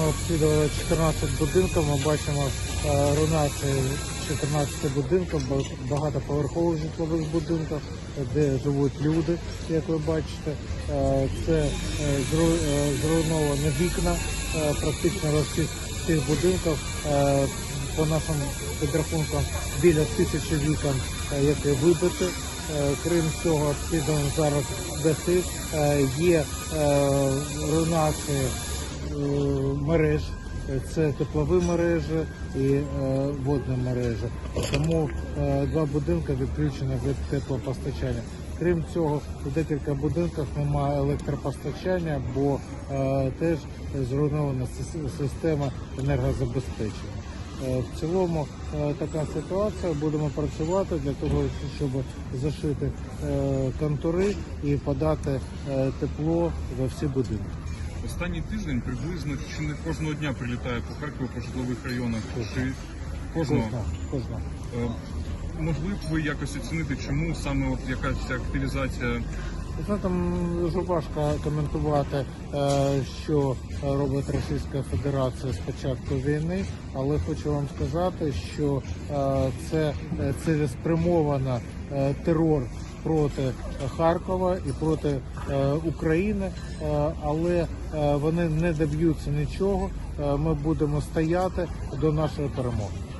Обслідували 14 будинків. Ми бачимо е, руйнації 14 будинків, ба- багатоповерхових житлових будинків, де живуть люди, як ви бачите. Е, Це е, зру- зруйновані вікна практично всіх цих будинках. Е, По нашим підрахункам біля тисячі вікон, які вибиті. Е, Крім цього, обслідуємо зараз. Е, Є руйнації мереж, Е, це теплові мережі і е, водні мережі. Тому е, два будинки відключені від теплопостачання. Крім цього, у декілька будинках немає електропостачання, бо теж зруйнована система енергозабезпечення. В цілому така ситуація. Будемо працювати для того, щоб зашити контури і подати тепло во всі будинки. Останній тиждень приблизно чи не кожного дня прилітає по Харкову по житлових районах. Чи кожного кожна. Е, могли б ви якось оцінити, чому саме от якась ця активізація? Ви Знаєте, м, дуже важко коментувати, е, що робить Російська Федерація з початку війни, але хочу вам сказати, що е, це е, цілеспрямована е, терор проти Харкова і проти е, України, е, але е, вони не доб'ються нічого. Ми будемо стояти до нашої перемоги.